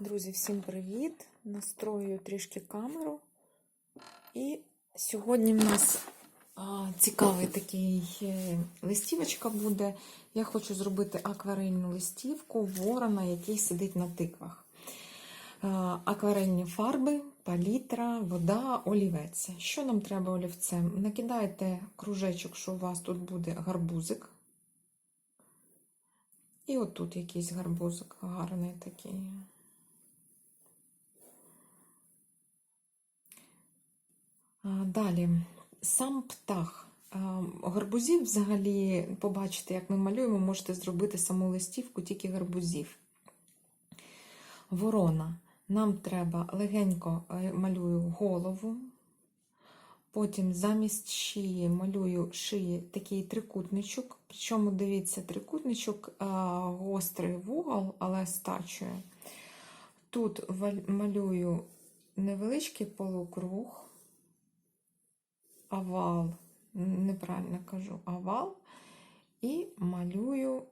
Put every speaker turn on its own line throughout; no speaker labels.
Друзі, всім привіт! Настрою трішки камеру. І сьогодні в нас а, цікавий такий е, листівочка буде. Я хочу зробити акварельну листівку ворона, який сидить на тиквах. А, акварельні фарби, палітра, вода, олівець. Що нам треба олівцем? Накидайте кружечок, що у вас тут буде гарбузик. І отут якийсь гарбузик гарний такий. Далі, сам птах. Гарбузів взагалі, побачите, як ми малюємо, можете зробити саму листівку, тільки гарбузів. Ворона. Нам треба легенько е, малюю голову. Потім замість шиї малюю шиї такий трикутничок. Причому, дивіться, трикутничок гострий вугол, але стачує. Тут малюю невеличкий полукруг, овал, неправильно кажу, овал, і малюю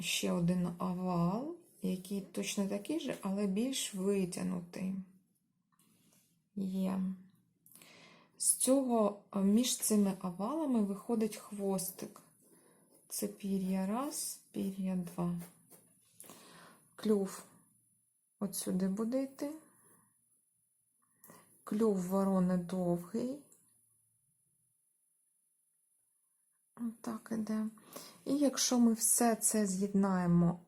ще один овал, який точно такий же, але більш витягнутий. Є. З цього е, між цими овалами виходить хвостик. Це пір'я раз, пір'я два. Клюв от сюди буде йти. Клюв ворони довгий. Отак іде. І якщо ми все це з'єднаємо,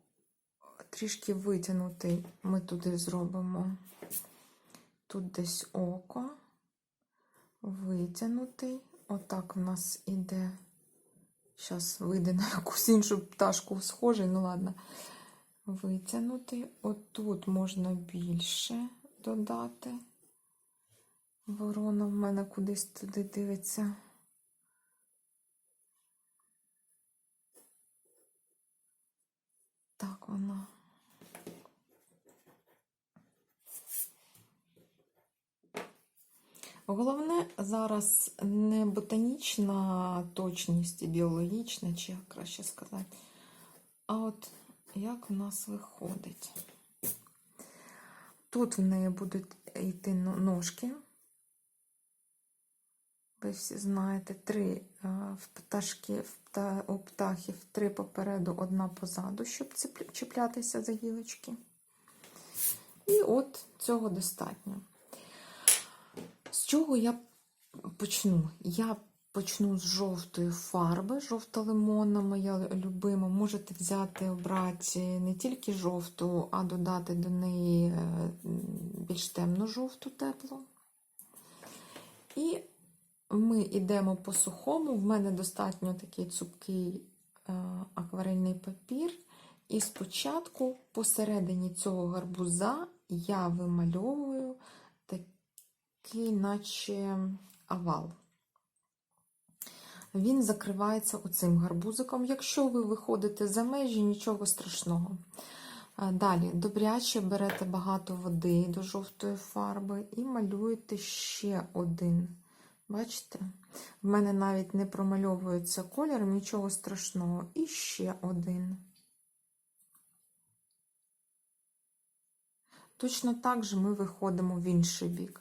трішки витягнутий, ми туди зробимо тут десь око витягнутий. Отак в нас іде. Зараз вийде на якусь іншу пташку схожий, ну ладно. Витягнутий. Отут можна більше додати. Ворона в мене кудись туди дивиться. Так вона. Головне зараз не ботанічна точність і біологічна, чи як краще сказати, а от як в нас виходить. Тут в неї будуть йти ножки. Ви всі знаєте, три е, пташки, у птахів три попереду, одна позаду, щоб чіплятися за гілочки. І от цього достатньо. З чого я почну? Я почну з жовтої фарби, жовто-лимонна, моя любима. Можете взяти, обрати не тільки жовту, а додати до неї е, більш темну жовту теплу. І ми йдемо по сухому. В мене достатньо такий цупкий е, акварельний папір. І спочатку посередині цього гарбуза я вимальовую такий, наче овал. Він закривається оцим гарбузиком. Якщо ви виходите за межі, нічого страшного. Далі, добряче берете багато води до жовтої фарби і малюєте ще один. Бачите? В мене навіть не промальовується кольором, нічого страшного. І ще один. Точно так же ми виходимо в інший бік.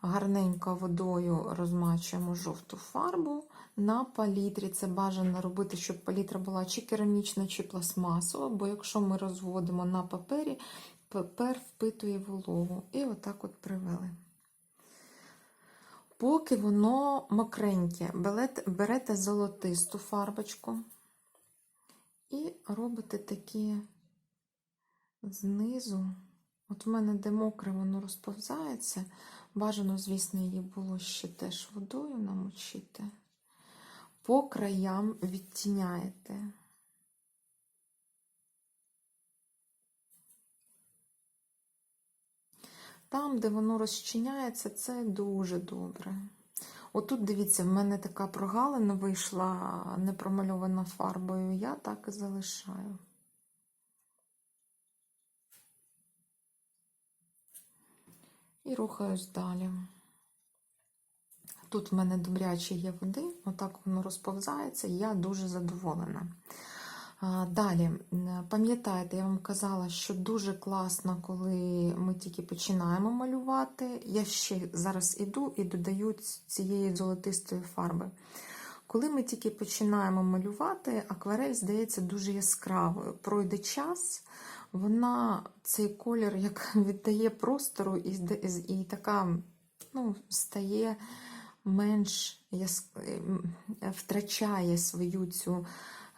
Гарненько водою розмачуємо жовту фарбу на палітрі. Це бажано робити, щоб палітра була чи керамічна, чи пластмасова, бо якщо ми розводимо на папері, папер впитує вологу. І отак от привели. Поки воно мокреньке, берете, золотисту фарбочку і робите такі знизу. От в мене де мокре, воно розповзається. Бажано, звісно, її було ще теж водою намочити. По краям відтіняєте. Там, де воно розчиняється, це дуже добре. Отут, дивіться, в мене така прогалина вийшла не промальована фарбою, я так і залишаю. І рухаюсь далі. Тут в мене добряче є води, отак воно розповзається, і я дуже задоволена. Далі, пам'ятаєте, я вам казала, що дуже класно, коли ми тільки починаємо малювати. Я ще зараз іду і додаю цієї золотистої фарби. Коли ми тільки починаємо малювати, акварель здається дуже яскравою. Пройде час, вона цей колір як віддає простору і, і така ну, стає менш яс... ем, втрачає свою цю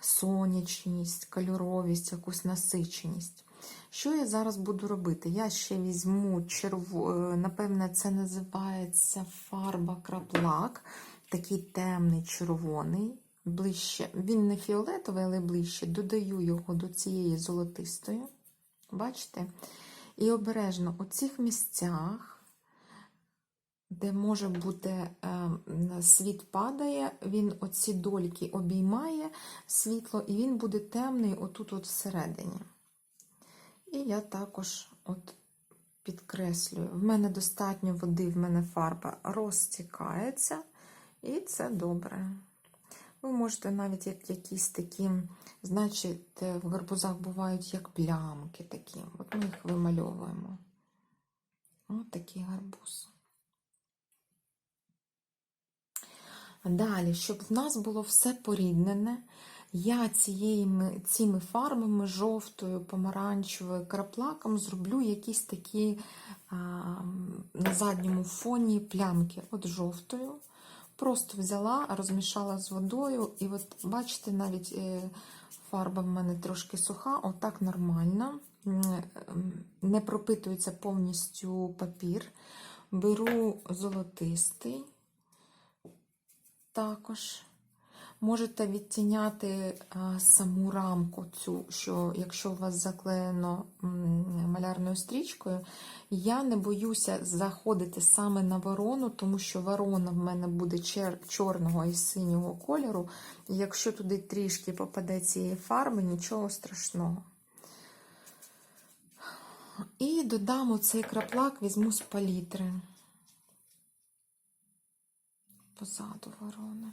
сонячність, кольоровість, якусь насиченість. Що я зараз буду робити? Я ще візьму черво, е, напевне, це називається фарба краплак, такий темний червоний, ближче. Він не фіолетовий, але ближче. Додаю його до цієї золотистої. Бачите? І обережно у цих місцях, де може бути е, світ падає, він оці дольки обіймає світло, і він буде темний отут от всередині. І я також от підкреслюю. В мене достатньо води, в мене фарба розтікається, і це добре. Ви можете навіть як якісь такі, значить, в гарбузах бувають як плямки такі. От ми їх вимальовуємо. Ось такий гарбуз. Далі, щоб в нас було все поріднене, я цією, цими фарбами, жовтою, помаранчевою, краплаком зроблю якісь такі а, на задньому фоні плямки. От жовтою. Просто взяла, розмішала з водою, і от бачите, навіть е, фарба в мене трошки суха, отак нормально. Не пропитується повністю папір. Беру золотистий також. Можете відтіняти саму рамку, цю, що якщо у вас заклеєно малярною стрічкою, я не боюся заходити саме на ворону, тому що ворона в мене буде чорного і синього кольору. І якщо туди трішки попаде цієї фарби, нічого страшного. І додам оцей краплак, візьму з палітри. Позаду ворони.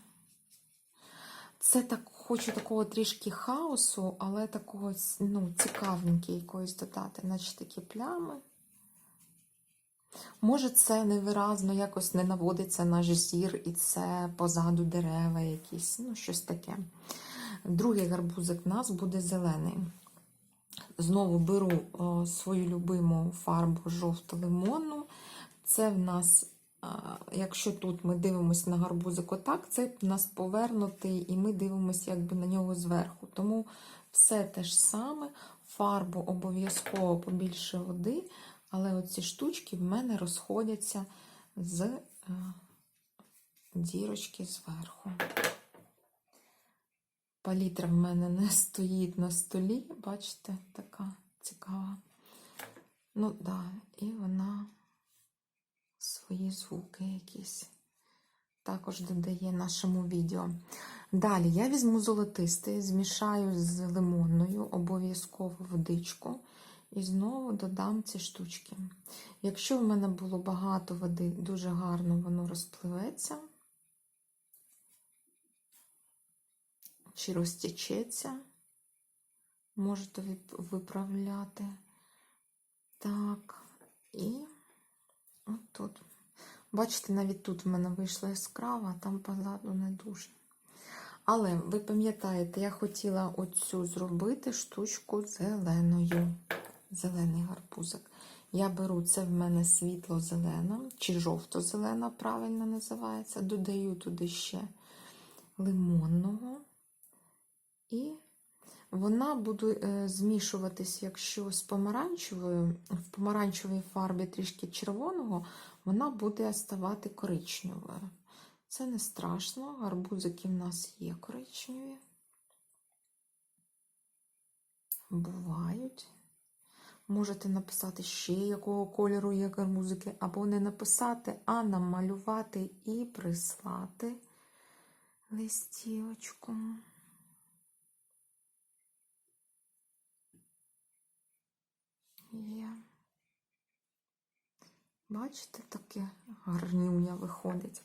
Це так, хочу такого трішки хаосу, але такого ну, цікавеньке якоїсь додати, наче такі плями. Може, це невиразно якось не наводиться наш зір, і це позаду дерева якісь, ну, щось таке. Другий гарбузик в нас буде зелений. Знову беру о, свою любиму фарбу жовто-лимонну. Це в нас Якщо тут ми дивимося на гарбузик отак, це в нас повернутий, і ми дивимося якби на нього зверху. Тому все те ж саме, фарбу обов'язково побільше води, але оці штучки в мене розходяться з е, дірочки зверху. Палітра в мене не стоїть на столі, бачите, така цікава. Ну, да, і вона свої звуки якісь. Також додає нашому відео. Далі я візьму золотистий, змішаю з лимонною, обов'язково водичку. І знову додам ці штучки. Якщо в мене було багато води, дуже гарно воно розпливеться, чи розтічеться, можете виправляти. Так, і От тут. Бачите, навіть тут в мене вийшла яскрава, а там позаду не дуже. Але ви пам'ятаєте, я хотіла оцю зробити штучку зеленою. Зелений гарбузик. Я беру це в мене світло-зелена, чи жовто-зелена, правильно називається. Додаю туди ще лимонного. І вона буде е, змішуватись, якщо з помаранчевою, в помаранчевій фарбі трішки червоного, вона буде ставати коричневою. Це не страшно, гарбузики в нас є коричневі. Бувають. Можете написати ще, якого кольору є гарбузики, або не написати, а намалювати і прислати листівочку. Є. Бачите, таке гарнюня виходить.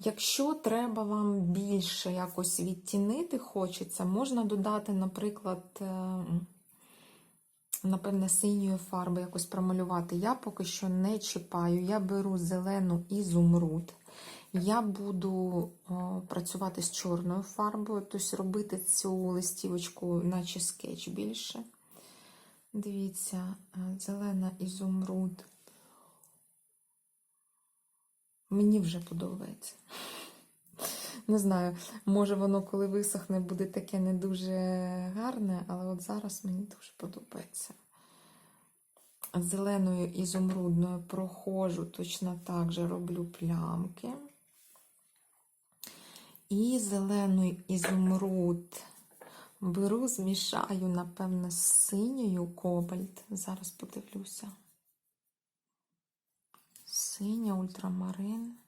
Якщо треба вам більше якось відтінити хочеться, можна додати, наприклад, е, напевне, синьої фарби якось промалювати. Я поки що не чіпаю. Я беру зелену ізумруд. Я буду працювати з чорною фарбою, тобто робити цю листівочку, наче скетч більше. Дивіться, е, зелена ізумруд. Мені вже подобається. Не знаю, може воно, коли висохне, буде таке не дуже гарне, але от зараз мені дуже подобається. Зеленою ізумрудною проходжу, точно так же роблю плямки. І зелений ізумруд беру, змішаю, напевно, з синьою кобальт. Зараз подивлюся. Синя ультрамарин,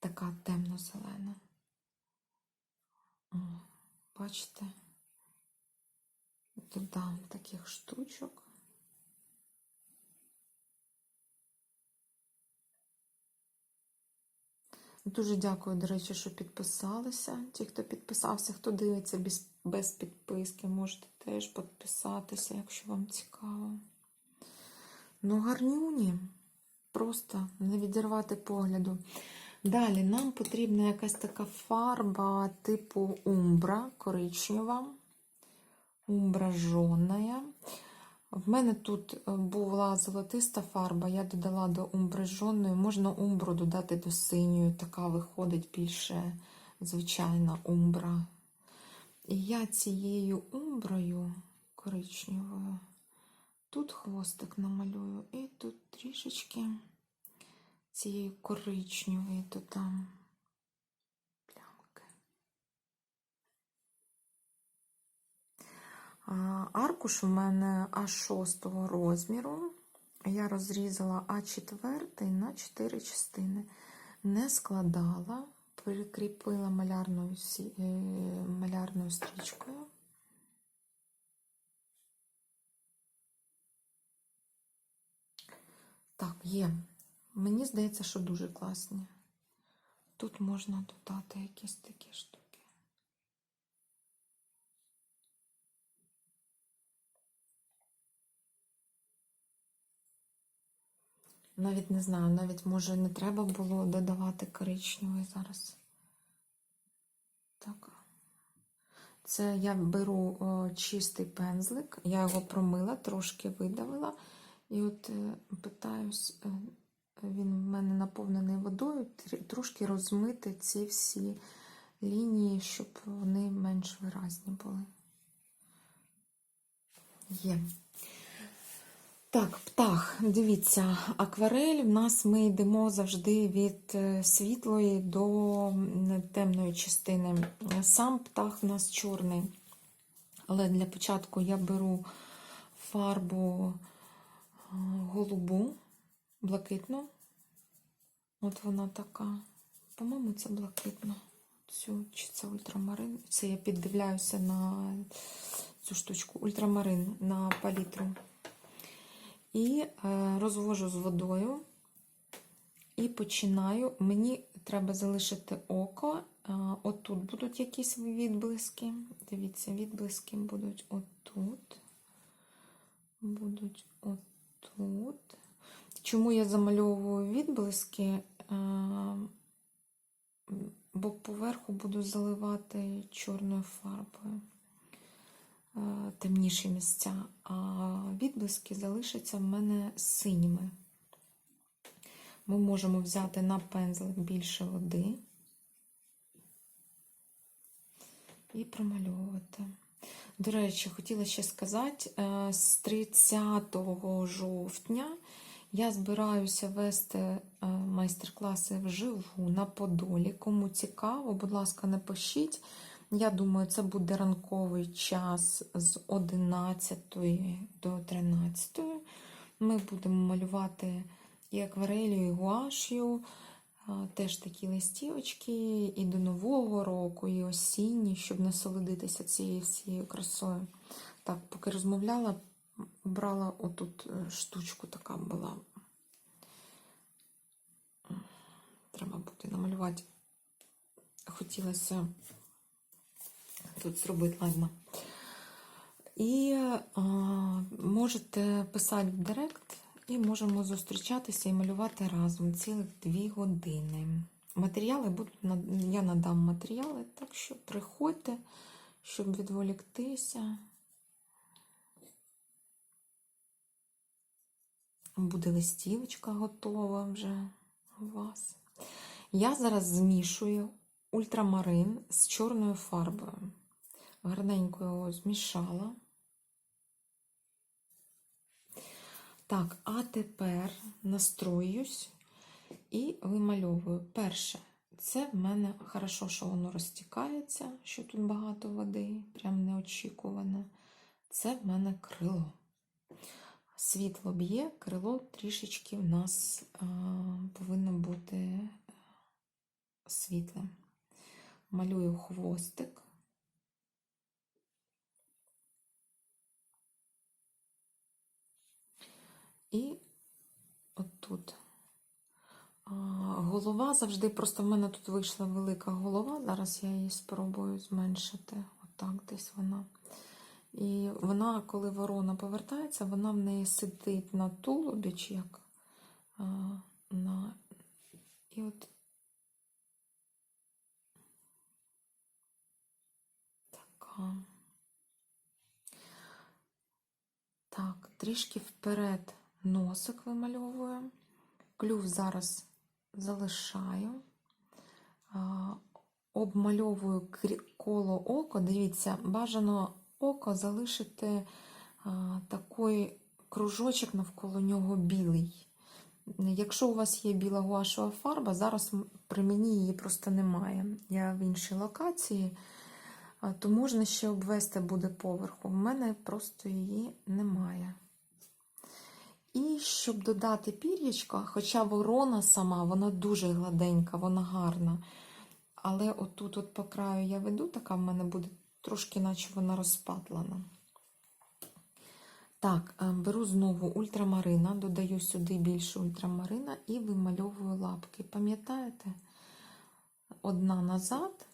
така темно-зелена. Бачите, додам таких штучок. Дуже дякую, до речі, що підписалися. Ті, хто підписався, хто дивиться без, без підписки, можете теж підписатися, якщо вам цікаво. Ну, гарнюні. Просто не відірвати погляду. Далі нам потрібна якась така фарба типу умбра коричнева, умбра жовна. В мене тут була золотиста фарба, я додала до умбри жовної. Можна умбру додати до синьої, така виходить більше звичайна умбра. І я цією умброю коричневою тут хвостик намалюю, і тут трішечки цієї коричневої додам плямки. Аркуш у мене А6 розміру. Я розрізала А4 на 4 частини. Не складала, перекріпила малярною, е, малярною стрічкою. Так, є. Мені здається, що дуже класні. Тут можна додати якісь такі штуки. Навіть не знаю, навіть може не треба було додавати коричневий зараз. Так. Це я беру о, чистий пензлик, я його промила, трошки видавила. І от е, питаюсь, е, він в мене наповнений водою, трошки розмити ці всі лінії, щоб вони менш виразні були. Є. Так, птах, дивіться, акварель в нас ми йдемо завжди від е, світлої до темної частини. Сам птах в нас чорний. Але для початку я беру фарбу голубу, блакитну. От вона така. По-моєму, це блакитна. Цю, чи це ультрамарин. Це я піддивляюся на цю штучку. Ультрамарин на палітру. І е, розвожу з водою. І починаю. Мені треба залишити око. Е, отут будуть якісь відблиски. Дивіться, відблиски будуть отут. Будуть отут. Чому я замальовую відблиски? Е, бо поверху буду заливати чорною фарбою е, темніші місця, а відблиски залишаться в мене синіми. Ми можемо взяти на пензлик більше води і промальовувати. До речі, хотіла ще сказати, е, з 30 жовтня я збираюся вести е, майстер-класи вживу на Подолі. Кому цікаво, будь ласка, напишіть. Я думаю, це буде ранковий час з 11 до 13. Ми будемо малювати і акварелью, і гуашю. Теж такі листівочки і до Нового року, і осінні, щоб насолодитися цією всією красою. Так, поки розмовляла, брала отут е, штучку така була. Треба буде намалювати хотілося тут зробити, ладно. І а, можете писати в Директ, і можемо зустрічатися і малювати разом цілих дві години. Матеріали будуть я надам матеріали, так що приходьте, щоб відволіктися. Буде листівочка готова вже у вас. Я зараз змішую ультрамарин з чорною фарбою. Гарненько його змішала. Так, а тепер настроюсь і вимальовую. Перше, це в мене хорошо, що воно розтікається, що тут багато води, прям неочікуване. Це в мене крило. Світло б'є, крило трішечки в нас а, повинно бути світлим. Малюю хвостик. І отут. Голова завжди, просто в мене тут вийшла велика голова. Зараз я її спробую зменшити. Отак десь вона. І вона, коли ворона повертається, вона в неї сидить на тулубі, чи як. На... І от така. Так, трішки вперед носик вимальовую. Клюв зараз залишаю. Обмальовую коло око. Дивіться, бажано око залишити такий кружочок навколо нього білий. Якщо у вас є біла гуашева фарба, зараз при мені її просто немає. Я в іншій локації, то можна ще обвести буде поверху. В мене просто її немає. І щоб додати пір'ячка, хоча ворона сама, вона дуже гладенька, вона гарна. Але отут от по краю я веду, така в мене буде трошки, наче вона розпатлана. Так, е, беру знову ультрамарина, додаю сюди більше ультрамарина і вимальовую лапки. Пам'ятаєте? Одна назад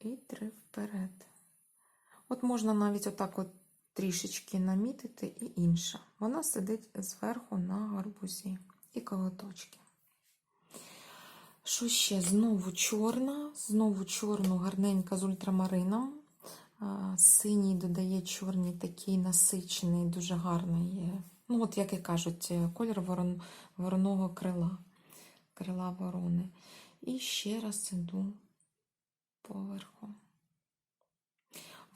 і три вперед. От можна навіть отак от трішечки намітити і інша. Вона сидить зверху на гарбузі і колоточки. Що ще? Знову чорна, знову чорну гарненька з ультрамарином. Синій додає чорний такий насичений, дуже гарний. Ну, от, як і кажуть, е, колір ворон, вороного крила, крила ворони. І ще раз іду поверху.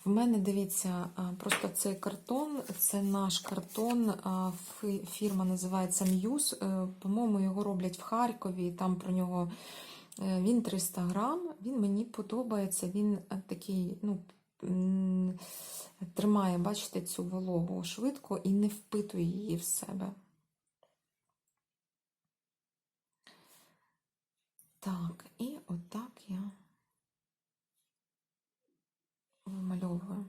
В мене, дивіться, просто цей картон, це наш картон, фірма називається М'юз. Е, По-моєму, його роблять в Харкові, там про нього е, він 300 грам. Він мені подобається, він е, такий, ну, тримає, бачите, цю вологу швидко і не впитує її в себе. Так, і отак я вимальовую.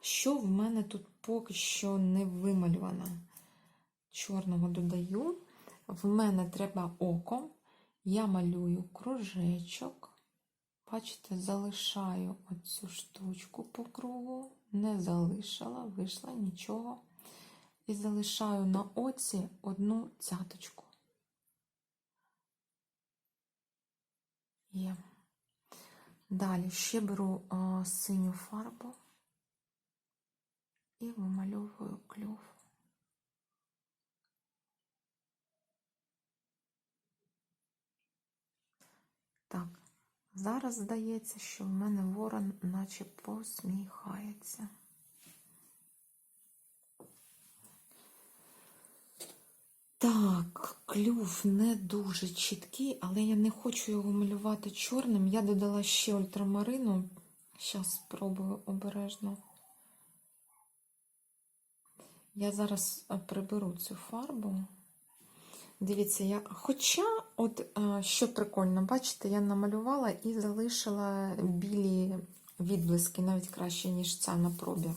Що в мене тут поки що не вималювано? Чорного додаю. В мене треба око. Я малюю кружечок. Бачите, залишаю оцю штучку по кругу. Не залишила, вийшла нічого. І залишаю на оці одну цяточку. Є. Далі ще беру а, синю фарбу і вимальовую клюв. Так, зараз здається, що в мене ворон наче посміхається. Так, клюв не дуже чіткий, але я не хочу його малювати чорним. Я додала ще ультрамарину. Зараз спробую обережно. Я зараз приберу цю фарбу. Дивіться, я. Хоча, от що прикольно, бачите, я намалювала і залишила білі відблиски, навіть краще, ніж ця на пробі.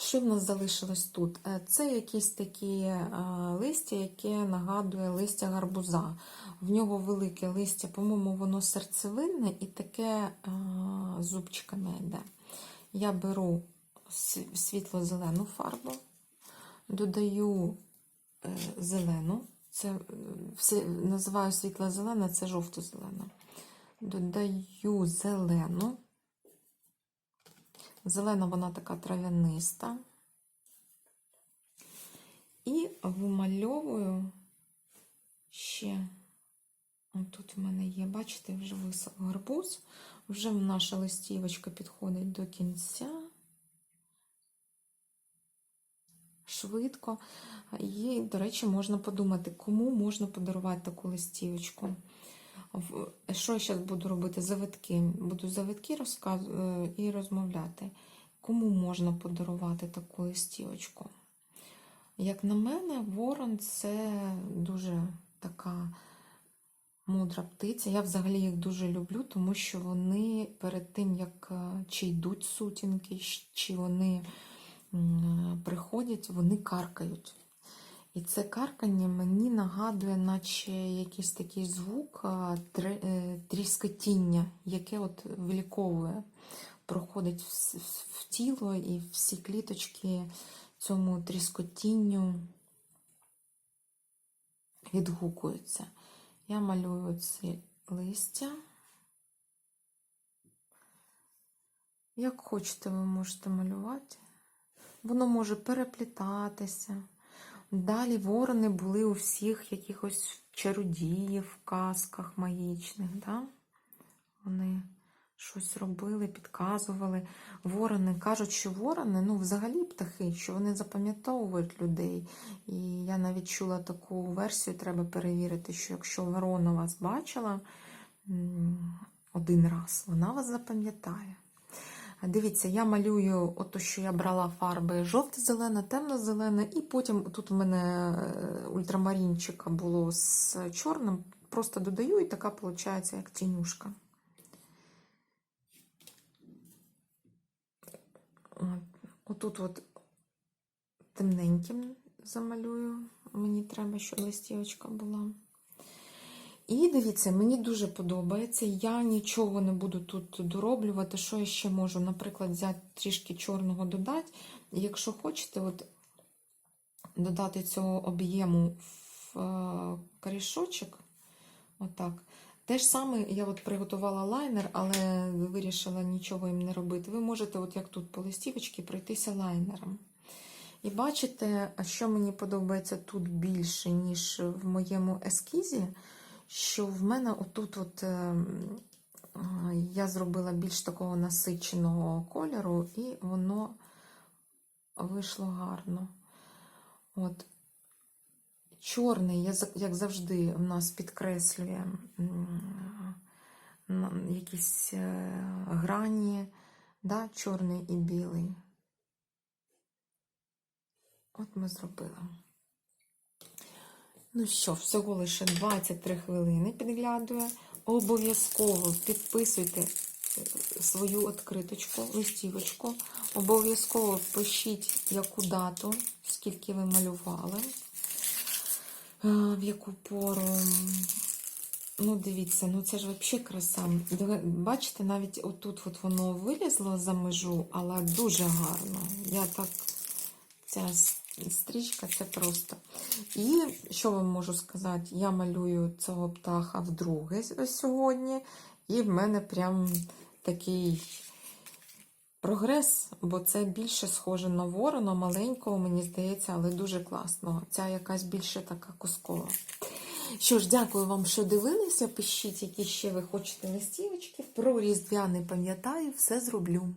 Що в нас залишилось тут? Е, Це якісь такі е, листя, яке нагадує листя гарбуза. В нього велике листя, по-моєму, воно серцевинне і таке е, зубчиками йде. Я беру світло-зелену фарбу, додаю зелену. Це все називаю світло-зелена, це жовто-зелена. Додаю зелену. Зелена вона така трав'яниста. І вимальовую ще, тут в мене є, бачите, вже висох гарбуз, вже наша листівочка підходить до кінця. Швидко. І, до речі, можна подумати, кому можна подарувати таку листівочку. Що я зараз буду робити? Завитки. Буду завитки розказ... е, і розмовляти. Кому можна подарувати таку листівочку? Як на мене, ворон це дуже така мудра птиця. Я взагалі їх дуже люблю, тому що вони перед тим, як е, чи йдуть сутінки, чи вони приходять, вони каркають. І це каркання мені нагадує, наче якийсь такий звук е, тріскотіння, яке от виліковує, проходить в тіло і всі кліточки цьому тріскотінню відгукуються. Я малюю ці листя. Як хочете, ви можете малювати. Воно може переплітатися. Далі ворони були у всіх якихось чародіїв, казках магічних. Да? Вони щось робили, підказували. Ворони кажуть, що ворони, ну, взагалі птахи, що вони запам'ятовують людей. І я навіть чула таку версію, треба перевірити, що якщо ворона вас бачила один раз, вона вас запам'ятає. Дивіться, я малюю ото, що я брала фарби жовто-зелена, темно-зелена, і потім тут в мене е, ультрамарінчика було з чорним. Просто додаю, і така виходить, як тінюшка. Отут от темненьким замалюю. Мені треба, щоб листівочка була. І дивіться, мені дуже подобається. Я нічого не буду тут дороблювати. Що я ще можу, наприклад, взяти трішки чорного додати. Якщо хочете, от додати цього об'єму в е, корішочок, отак. Те ж саме я от приготувала лайнер, але вирішила нічого їм не робити. Ви можете, от як тут по листівочці, пройтися лайнером. І бачите, що мені подобається тут більше, ніж в моєму ескізі, що в мене отут от, е, я зробила більш такого насиченого кольору, і воно вийшло гарно. От. Чорний, як завжди, в нас підкреслює якісь е, грані, да, чорний і білий. От ми зробили. Ну що, всього лише 23 хвилини підглядує. Обов'язково підписуйте е, свою відкриточку, листівочку. Обов'язково пишіть, яку дату, скільки ви малювали, е, в яку пору. Ну, дивіться, ну це ж взагалі краса. Бачите, навіть отут от воно вилізло за межу, але дуже гарно. Я так, с- стрічка це просто. І що вам можу сказати? Я малюю цього птаха вдруге сьогодні, і в мене прям такий прогрес, бо це більше схоже на ворона, маленького, мені здається, але дуже класно. Ця якась більше така кускова. Що ж, дякую вам, що дивилися. Пишіть, які ще ви хочете листівочки. Про Різдвяний пам'ятаю, все зроблю.